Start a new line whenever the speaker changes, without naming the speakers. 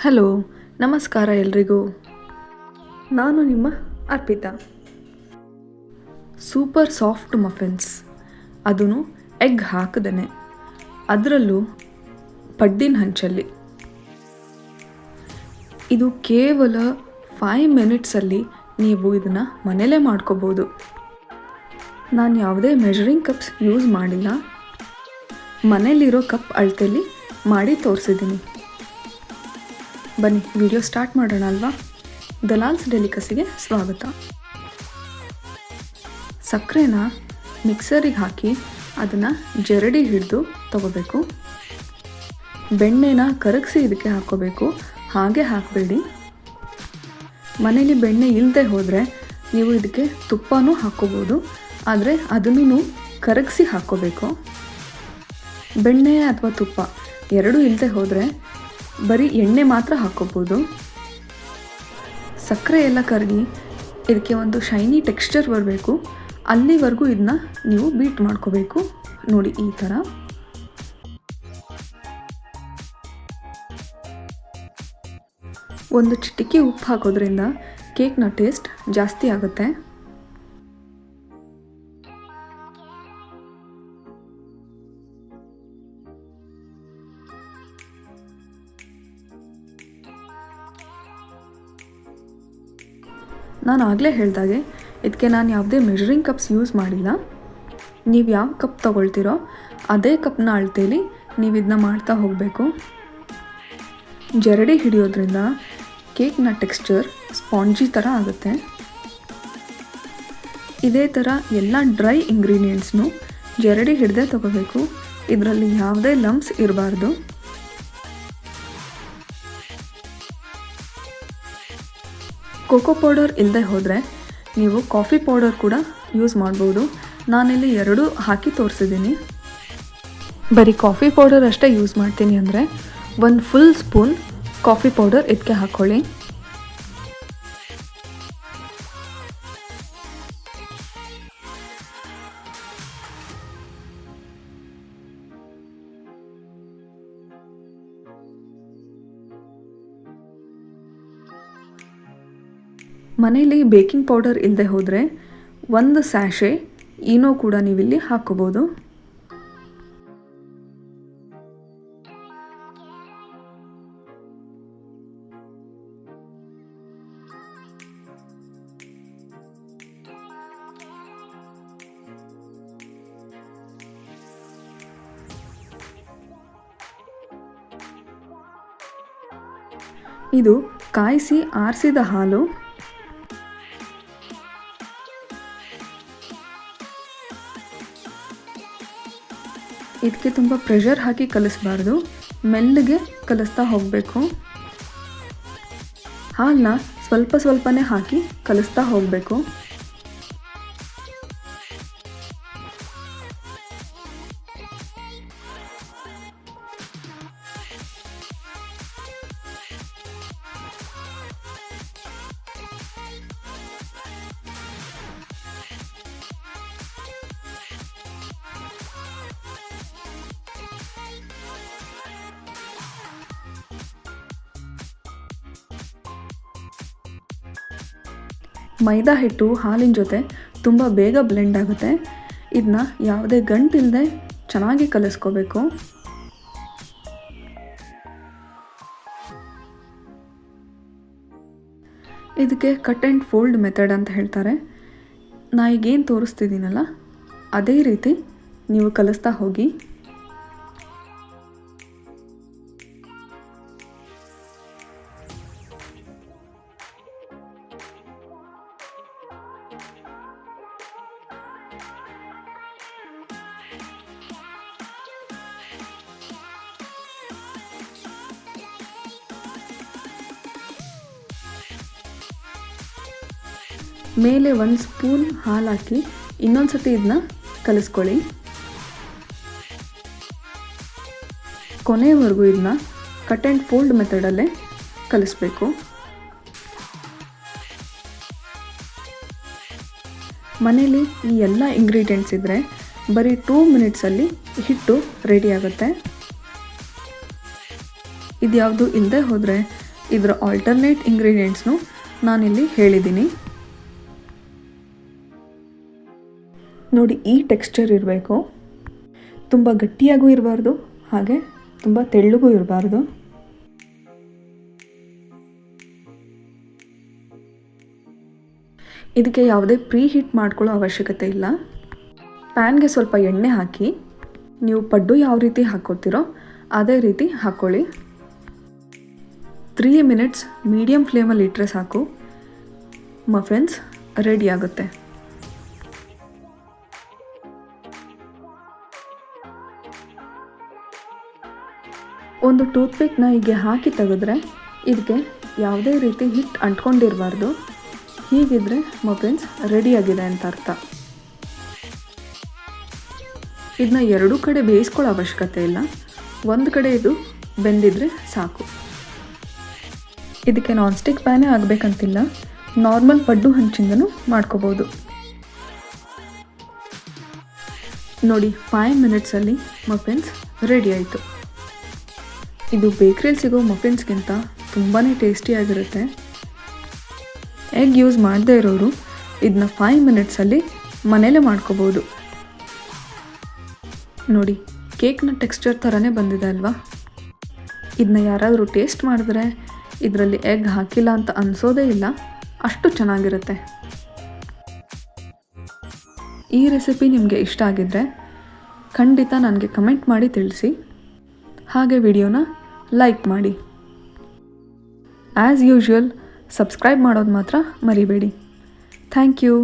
Hello, ನಮಸ್ಕಾರ ಎಲ್ರಿಗೂ. ನಾನು ನಿಮ್ಮ ಅರ್ಪಿತಾ. Super soft muffins. ಅದನ್ನು ಎಗ್ ಹಾಕದೇ ಅದರಲ್ಲೂ ಪಡ್ಡಿನ ಹಂಚಲ್ಲಿ. ಇದು ಕೇವಲ ಫೈವ್ ಮಿನಿಟ್ಸಲ್ಲಿ ನೀವು ಇದನ್ನು ಮನೇಲೇ ಮಾಡ್ಕೋಬೋದು. ನಾನು ಯಾವುದೇ ಮೆಜರಿಂಗ್ ಕಪ್ಸ್ ಯೂಸ್ ಮಾಡಿಲ್ಲ. ಮನೇಲಿರೋ ಕಪ್ ಅಳತೆಯಲ್ಲಿ ಮಾಡಿ ತೋರಿಸಿದ್ದೀನಿ ಬನ್ನಿ ವಿಡಿಯೋ ಸ್ಟಾರ್ಟ್ ಮಾಡೋಣ ಅಲ್ವಾ? ದಲಾಲ್ಸ್ ಡೆಲಿಕಸಿಗೆ ಸ್ವಾಗತ. ಸಕ್ಕರೆನ ಮಿಕ್ಸರಿಗೆ ಹಾಕಿ ಅದನ್ನು ಜರಡಿ ಹಿಡಿದು ತಗೋಬೇಕು. ಬೆಣ್ಣೆನ ಕರಗಿಸಿ ಇದಕ್ಕೆ ಹಾಕೋಬೇಕು. ಹಾಗೆ ಹಾಕಬೇಡಿ. ಮನೇಲಿ ಬೆಣ್ಣೆ ಇಲ್ಲದೆ ಹೋದರೆ ನೀವು ಇದಕ್ಕೆ ತುಪ್ಪನೂ ಹಾಕ್ಕೋಬೋದು ಆದರೆ ಅದನ್ನು ಕರಗಿಸಿ ಹಾಕ್ಕೋಬೇಕು ಬೆಣ್ಣೆ ಅಥವಾ ತುಪ್ಪ ಎರಡೂ ಇಲ್ಲದೆ ಹೋದರೆ ಬರೀ ಎಣ್ಣೆ ಮಾತ್ರ ಹಾಕೋಬೋದು. ಸಕ್ಕರೆ ಎಲ್ಲ ಕರಗಿ ಇದಕ್ಕೆ ಒಂದು ಶೈನಿ ಟೆಕ್ಸ್ಚರ್ ಬರಬೇಕು. ಅಲ್ಲಿವರೆಗೂ ಇದನ್ನ ನೀವು ಬೀಟ್ ಮಾಡ್ಕೋಬೇಕು. ನೋಡಿ ಈ ಥರ ಒಂದು ಚಿಟಿಕೆ ಉಪ್ಪು ಹಾಕೋದ್ರಿಂದ ಕೇಕ್ನ ಟೇಸ್ಟ್ ಜಾಸ್ತಿ ಆಗುತ್ತೆ. ನಾನು ಆಗಲೇ ಹೇಳ್ದಾಗೆ ಇದಕ್ಕೆ ನಾನು ಯಾವುದೇ ಮೆಷರಿಂಗ್ ಕಪ್ಸ್ ಯೂಸ್ ಮಾಡಿಲ್ಲ. ನೀವು ಯಾವ ಕಪ್ ತೊಗೊಳ್ತೀರೋ, ಅದೇ ಕಪ್ನ ಅಳ್ತೇಲಿ ನೀವು ಇದನ್ನ ಮಾಡ್ತಾ ಹೋಗಬೇಕು. ಜರಡಿ ಹಿಡಿಯೋದ್ರಿಂದ ಕೇಕ್ನ ಟೆಕ್ಸ್ಚರ್ ಸ್ಪಾಂಜಿ ಥರ ಆಗುತ್ತೆ. ಇದೇ ಥರ ಎಲ್ಲ ಡ್ರೈ ಇಂಗ್ರೀಡಿಯೆಂಟ್ಸ್ನು ಜರಡಿ ಹಿಡ್ದೇ ತಗೋಬೇಕು. ಇದರಲ್ಲಿ ಯಾವುದೇ ಲಮ್ಸ್ ಇರಬಾರ್ದು. ಕೋಕೋ ಪೌಡರ್ ಇಲ್ಲದೆ ಹೋದರೆ ನೀವು ಕಾಫಿ ಪೌಡರ್ ಕೂಡ ಯೂಸ್ ಮಾಡ್ಬೋದು. ನಾನಿಲ್ಲಿ ಎರಡೂ ಹಾಕಿ ತೋರಿಸಿದ್ದೀನಿ. ಬರೀ ಕಾಫಿ ಪೌಡರ್ ಅಷ್ಟೇ ಯೂಸ್ ಮಾಡ್ತೀನಿ ಅಂದರೆ ಒಂದು ಫುಲ್ ಸ್ಪೂನ್ ಕಾಫಿ ಪೌಡರ್ ಇದಕ್ಕೆ ಹಾಕ್ಕೊಳ್ಳಿ ಮನೇಲಿ ಬೇಕಿಂಗ್ ಪೌಡರ್ ಇಲ್ಲದೆ ಹೋದರೆ ಒಂದು ಸ್ಯಾಷೆ ಏನೋ ಕೂಡ ನೀವಿಲ್ಲಿ ಹಾಕ್ಕೋಬೋದು. ಇದು ಕಾಯಿಸಿ ಆರಿಸಿದ ಹಾಲು ಇದಕ್ಕೆ ತುಂಬ ಪ್ರೆಷರ್ ಹಾಕಿ ಕಲಿಸ್ಬಾರ್ದು. ಮೆಲ್ಲಗೆ ಕಲಿಸ್ತಾ ಹೋಗಬೇಕು. ಹಾಲನ್ನ ಸ್ವಲ್ಪ ಸ್ವಲ್ಪನೇ ಹಾಕಿ ಕಲಿಸ್ತಾ ಹೋಗಬೇಕು. ಮೈದಾ ಹಿಟ್ಟು ಹಾಲಿನ ಜೊತೆ ತುಂಬ ಬೇಗ ಬ್ಲೆಂಡ್ ಆಗುತ್ತೆ. ಇದನ್ನ ಯಾವುದೇ ಗಂಟಿಲ್ಲದೆ ಚೆನ್ನಾಗಿ ಕಲಿಸ್ಕೋಬೇಕು. ಇದಕ್ಕೆ ಕಟ್ ಆ್ಯಂಡ್ ಫೋಲ್ಡ್ ಮೆಥಡ್ ಅಂತ ಹೇಳ್ತಾರೆ. ನಾ ಈಗೇನು ತೋರಿಸ್ತಿದ್ದೀನಲ್ಲ, ಅದೇ ರೀತಿ ನೀವು ಕಲಿಸ್ತಾ ಹೋಗಿ. ಮೇಲೆ ಒಂದು ಸ್ಪೂನ್ ಹಾಲು ಹಾಕಿ ಇನ್ನೊಂದು ಸತಿ ಇದನ್ನ ಕಲಿಸ್ಕೊಳ್ಳಿ. ಕೊನೆಯವರೆಗೂ ಇದನ್ನ ಕಟ್ ಆ್ಯಂಡ್ ಫೋಲ್ಡ್ ಮೆಥಡಲ್ಲೇ ಕಲಿಸ್ಬೇಕು. ಮನೇಲಿ ಈ ಎಲ್ಲ ಇಂಗ್ರೀಡಿಯೆಂಟ್ಸ್ ಇದ್ದರೆ ಬರೀ ಟೂ ಮಿನಿಟ್ಸಲ್ಲಿ ಹಿಟ್ಟು ರೆಡಿ ಆಗುತ್ತೆ. ಇದ್ಯಾವುದು ಇಲ್ಲದೆ ಹೋದರೆ ಇದರ ಆಲ್ಟರ್ನೇಟ್ ಇಂಗ್ರೀಡಿಯೆಂಟ್ಸ್ನು ನಾನಿಲ್ಲಿ ಹೇಳಿದ್ದೀನಿ. ನೋಡಿ ಈ ಟೆಕ್ಸ್ಚರ್ ಇರಬೇಕು. ತುಂಬ ಗಟ್ಟಿಯಾಗೂ ಇರಬಾರ್ದು, ಹಾಗೆ ತುಂಬ ತೆಳ್ಳಗೂ ಇರಬಾರ್ದು. ಇದಕ್ಕೆ ಯಾವುದೇ ಪ್ರೀ ಹೀಟ್ ಮಾಡ್ಕೊಳ್ಳೋ ಅವಶ್ಯಕತೆ ಇಲ್ಲ. ಪ್ಯಾನ್ಗೆ ಸ್ವಲ್ಪ ಎಣ್ಣೆ ಹಾಕಿ, ನೀವು ಪಡ್ಡು ಯಾವ ರೀತಿ ಹಾಕ್ಕೊಳ್ತೀರೋ ಅದೇ ರೀತಿ ಹಾಕ್ಕೊಳ್ಳಿ. ತ್ರೀ ಮಿನಿಟ್ಸ್ ಮೀಡಿಯಮ್ ಫ್ಲೇಮಲ್ಲಿ ಇಟ್ಟರೆ ಸಾಕು. ಮಫೆನ್ಸ್ ರೆಡಿ ಆಗುತ್ತೆ. ಒಂದು ಟೂತ್ಪಿಕ್ನ ಹೀಗೆ ಹಾಕಿ ತೆಗೆದ್ರೆ ಇದಕ್ಕೆ ಯಾವುದೇ ರೀತಿ ಹಿಟ್ಟು ಅಂಟ್ಕೊಂಡಿರಬಾರ್ದು. ಹೀಗಿದ್ರೆ ಮಫಿನ್ಸ್ ರೆಡಿಯಾಗಿದೆ ಅಂತ ಅರ್ಥ. ಇದನ್ನ ಎರಡೂ ಕಡೆ ಬೇಯಿಸ್ಕೊಳ್ಳೋ ಅವಶ್ಯಕತೆ ಇಲ್ಲ. ಒಂದು ಕಡೆ ಇದು ಬೆಂದಿದ್ರೆ ಸಾಕು. ಇದಕ್ಕೆ ನಾನ್ ಸ್ಟಿಕ್ ಪ್ಯಾನೇ ಆಗಬೇಕಂತಿಲ್ಲ. ನಾರ್ಮಲ್ ಪಡ್ಡು ಹಂಚಿಂದನೂ ಮಾಡ್ಕೋಬೋದು. ನೋಡಿ ಫೈವ್ ಮಿನಿಟ್ಸಲ್ಲಿ ಮಫಿನ್ಸ್ ರೆಡಿ ಆಯಿತು. ಇದು ಬೇಕ್ರಿಯಲ್ಲಿ ಸಿಗೋ ಮಫಿನ್ಸ್ಗಿಂತ ತುಂಬಾ ಟೇಸ್ಟಿಯಾಗಿರುತ್ತೆ. ಎಗ್ ಯೂಸ್ ಮಾಡದೇ ಇರೋರು ಇದನ್ನ ಫೈವ್ ಮಿನಿಟ್ಸಲ್ಲಿ ಮನೇಲೇ ಮಾಡ್ಕೋಬೋದು. ನೋಡಿ, ಕೇಕ್ನ ಟೆಕ್ಸ್ಚರ್ ಥರನೇ ಬಂದಿದೆ ಅಲ್ವಾ? ಇದನ್ನ ಯಾರಾದರೂ ಟೇಸ್ಟ್ ಮಾಡಿದ್ರೆ ಇದರಲ್ಲಿ ಎಗ್ ಹಾಕಿಲ್ಲ ಅಂತ ಅನಿಸೋದೇ ಇಲ್ಲ, ಅಷ್ಟು ಚೆನ್ನಾಗಿರುತ್ತೆ. ಈ ರೆಸಿಪಿ ನಿಮಗೆ ಇಷ್ಟ ಆಗಿದ್ದರೆ ಖಂಡಿತ ನನಗೆ ಕಮೆಂಟ್ ಮಾಡಿ ತಿಳಿಸಿ. ಹಾಗೆ ವಿಡಿಯೋನ ಲೈಕ್ ಮಾಡಿ. ಆ್ಯಸ್ ಯೂಶ್ವಲ್ ಸಬ್ಸ್ಕ್ರೈಬ್ ಮಾಡೋದು ಮಾತ್ರ ಮರಿಬೇಡಿ. Thank you